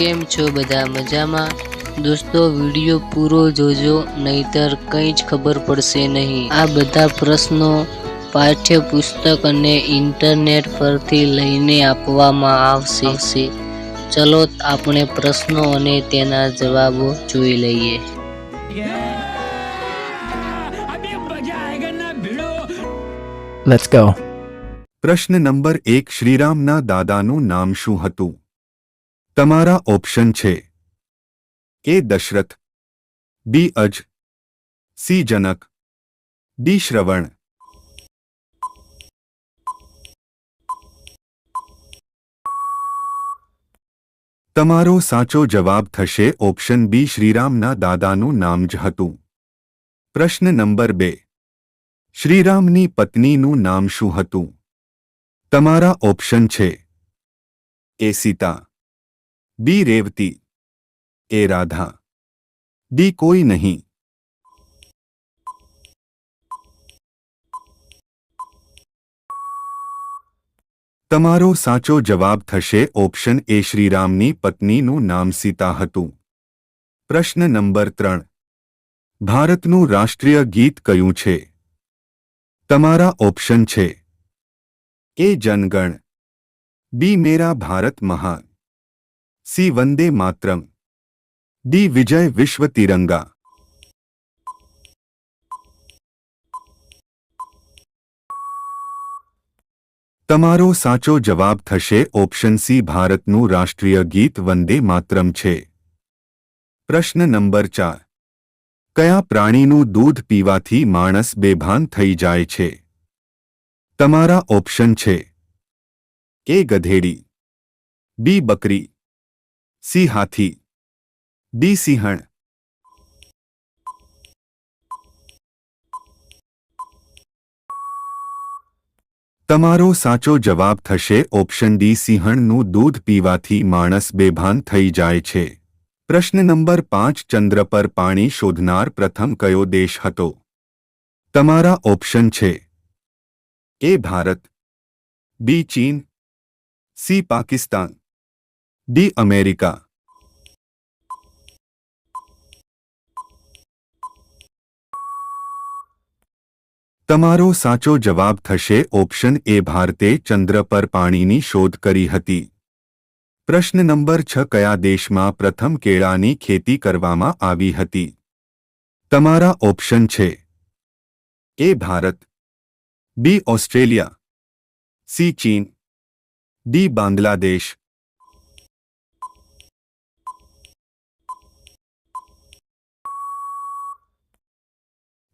કેમ છો બધા મજામાં? દોસ્તો વીડિયો પૂરો જોજો નહીતર કંઈ જ ખબર પડશે નહીં. આ બધા પ્રશ્નો પાઠ્યપુસ્તક અને ઇન્ટરનેટ પરથી લઈને આપવામાં આવશે. ચલો આપણે પ્રશ્નો અને તેના જવાબો જોઈ લઈએ. પ્રશ્ન નંબર એક શ્રીરામના દાદાનું નામ શું હતું? તમારા ઓપ્શન છે. એ દશરથ, બી અજ, સી જનક, ડી શ્રવણ. તમારો સાચો જવાબ થશે ઓપ્શન બી શ્રીરામના દાદાનું નામ જ હતું. પ્રશ્ન નંબર બે. શ્રીરામની પત્નીનું નામ શું હતું? તમારા ઓપ્શન છે. A Sita. B Revati, A Radha. D કોઈ નહીં. તમારો સાચો જવાબ થશે ઓપ્શન એ શ્રીરામની પત્નીનું નામ સીતા હતું. પ્રશ્ન નંબર ત્રણ. ભારતનું રાષ્ટ્રીય ગીત કયું છે? તમારા ઓપ્શન છે. એ જનગણ. બી મેરા ભારત મહાન. સી વંદે માતરમ. ડી વિજય વિશ્વ તિરંગા. તમારો સાચો જવાબ થશે ઓપ્શન સી ભારતનું રાષ્ટ્રીય ગીત વંદે માતરમ છે. પ્રશ્ન નંબર ચાર. કયા પ્રાણીનું દૂધ પીવાથી માણસ બેભાન થઈ જાય છે? તમારા ઓપ્શન છે. એ ગધેડી. બી બકરી. સી હાથી ડી સિંહણ. તમારો સાચો જવાબ થશે ઓપ્શન ડી સિંહણનું દૂધ પીવાથી માણસ બેભાન થઈ જાય છે. પ્રશ્ન નંબર પાંચ, ચંદ્ર પર પાણી શોધનાર પ્રથમ કયો દેશ હતો? તમારા ઓપ્શન છે એ ભારત, બી ચીન, સી પાકિસ્તાન. D America. તમારો સાચો જવાબ થશે ઓપ્શન એ ભારતે ચંદ્ર પર પાણીની શોધ કરી હતી. પ્રશ્ન નંબર છ કયા દેશમાં પ્રથમ કેળાની ખેતી કરવામાં આવી હતી? તમારા ઓપ્શન છે A Bharat, B Australia, C ચીન, ડી બાંગ્લાદેશ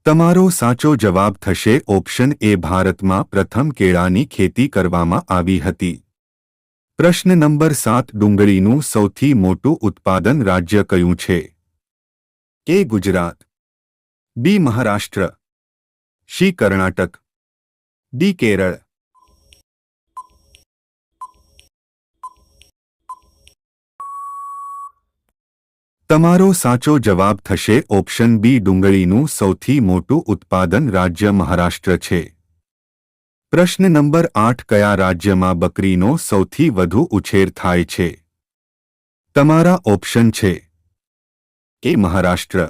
તમારો સાચો જવાબ થશે ઓપ્શન એ ભારતમાં પ્રથમ કેળાની ખેતી કરવામાં આવી હતી. પ્રશ્ન નંબર સાત ડુંગળીનું સૌથી મોટું ઉત્પાદન રાજ્ય કયું છે? A Gujarat. B Maharashtra. C Karnataka. D Kerala. તમારો સાચો જવાબ થશે ઓપ્શન બી ડુંગળીનું સૌથી મોટું ઉત્પાદન રાજ્ય મહારાષ્ટ્ર છે. પ્રશ્ન નંબર આઠ, કયા રાજ્યમાં બકરીનો સૌથી વધુ ઉછેર થાય છે? તમારા ઓપ્શન છે A Maharashtra,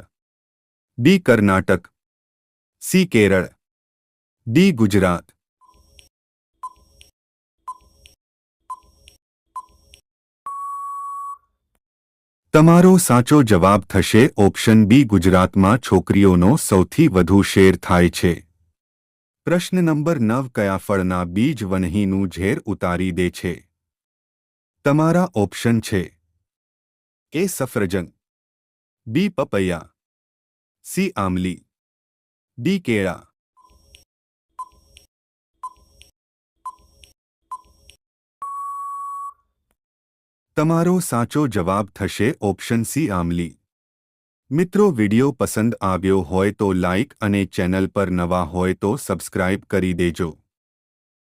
B Karnataka, C Kerala, D Gujarat. તમારો સાચો જવાબ થશે ઓપ્શન બી ગુજરાતમાં છોકરીઓનો સૌથી વધુ શેર થાય છે. પ્રશ્ન નંબર નવ કયા ફળના બીજ વનહીનું ઝેર ઉતારી દે છે? તમારા ઓપ્શન છે. એ સફરજન, બી પપૈયા, સી આમલી ડી કેળા તમારો સાચો જવાબ થશે ઓપ્શન સી આમલી મિત્રો, વિડિયો પસંદ આવ્યો હોય તો લાઇક અને ચેનલ પર નવા હોય તો સબસ્ક્રાઇબ કરી દેજો.